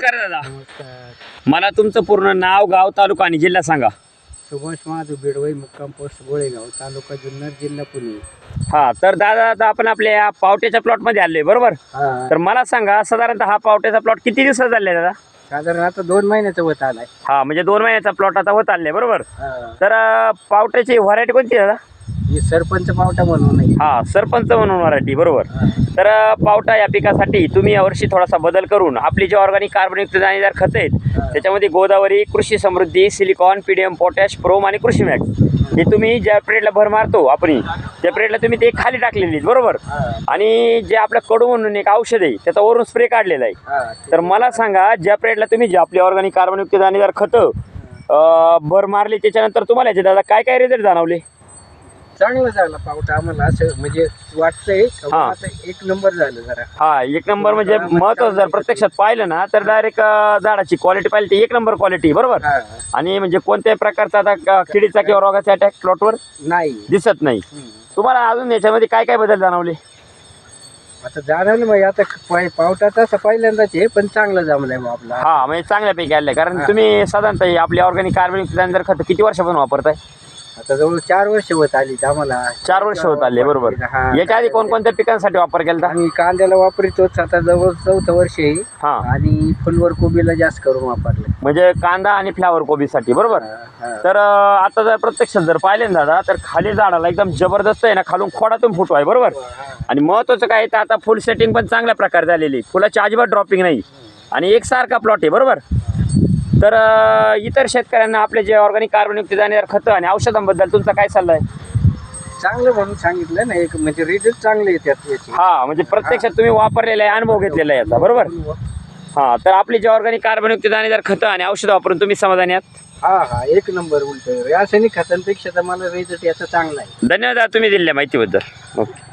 नमस्कार दादा. नमस्कार. मला तुमचं पूर्ण नाव गाव तालुका आणि जिल्हा सांगा. सुभाष महादेव बेडवई मुक्काम पोस्ट गोळेगाव तालुका जुन्नर जिल्हा पुणे. हा तर दादा आता आपण आपल्या या पावट्याच्या प्लॉटमध्ये आलोय बरोबर? हा. तर मला सांगा साधारणतः हा पावट्याचा प्लॉट किती दिवसाचा झालाय दादा? साधारण आता दोन महिन्याचा होत आलाय. हा म्हणजे दोन महिन्याचा प्लॉट आता होत आलाय बरोबर? हा. तर अं, पावट्याची व्हरायटी कोणती आहे दादा? ही सरपंच पावटा म्हणून. हा सरपंच म्हणून व्हरायटी बरोबर. तर अं, पावटा या पिकासाठी तुम्ही यावर्षी थोडासा बदल करून आपली जे ऑर्गॅनिक कार्बनयुक्त दाणेदार खत आहेत. त्याच्यामध्ये Godavari Krishi Samruddhi silicon PDM potash PROM आणि कृषी मॅक्स हे तुम्ही ज्या पिरियडला भर मारतो आपण त्या पिरियडला तुम्ही ते खाली टाकलेली आहेत, बरोबर. आणि जे आपलं कडू म्हणून एक औषध आहे त्याचा वरून स्प्रे काढलेला आहे हा. तर मला सांगा ज्या पिरियडला तुम्ही जे आपली ऑर्गॅनिक कार्बनयुक्त दाणेदार खतं अं, भर मारली त्याच्यानंतर तुम्हाला याचे दादा काय काय रिझल्ट जाणवले चांगलं झालं पावटा आम्हाला असं म्हणजे वाटतंय. का हा. आता एक नंबर झालं जरा. हा एक नंबर म्हणजे महत्वाचं जर प्रत्यक्षात पाहिलं ना तर डायरेक्ट झाडाची क्वालिटी पाहिली तर एक नंबर क्वालिटी बरोबर? हा. आणि म्हणजे कोणत्याही प्रकारचा आता क- किडीचा किंवा रोगाचा अटॅक प्लॉटवर नाही. दिसत नाही. हम्म. तुम्हाला अजून याच्यामध्ये काय काय बदल जाणवले? आता जाणार मग आता पाय- पावटा तसा पहिल्यांदाच आहे पण चांगलं जमलंय मग आपला. हा म्हणजे चांगल्यापैकी आले कारण. तुम्ही साधारणतः आपली ऑर्गॅनिक कार्बनिक जर खत किती वर्षापासून वापरताय? आता जवळ चार वर्ष होत आली आम्हाला. चार वर्ष होत आले बरोबर. हा. याच्या आधी कोणकोणत्या पिकांसाठी वापर केला? आम्ही कांद्याला वापरतोच आता जवळ चौथं वर्ष आहे. हा. आणि फुलवर कोबीला जास्त करून वापरले म्हणजे कांदा आणि फ्लावर कोबीसाठी बरोबर? तर अं, आता जर प्रत्यक्षात जर पाहिले ना दादा तर खाली झाडाला एकदम जबरदस्त आहे ना खालून खोडातून फुटू आहे बरोबर? आणि महत्वाचं काय आहे तर आता फुल सेटिंग पण चांगल्या प्रकारे झालेली आहे. फुलाची अजिबात ड्रॉपिंग नाही. आणि एकसारखा प्लॉट आहे बरोबर? तर इतर शेतकऱ्यांना आपले जे ऑर्गॅनिक कार्बनयुक्त दाणेदार खतं आणि औषधांबद्दल तुमचा काय सल्ला आहे? चांगलं म्हणून सांगितलं ना एक म्हणजे रिझल्ट चांगले येतात याचे हा म्हणजे प्रत्यक्षात तुम्ही वापरलेला आहे अनुभव घेतलेला आहे याचा बरोबर? हा तर आपली जे ऑर्गॅनिक कार्बनयुक्त दाणेदार खतं आणि औषधं वापरून तुम्ही समाधानी आहात? हा हा एक नंबर उलट. रासायनिक खतांपेक्षा तर मला रिझल्ट याचा चांगला आहे. धन्यवाद तुम्ही दिलेल्या माहितीबद्दल. ओके.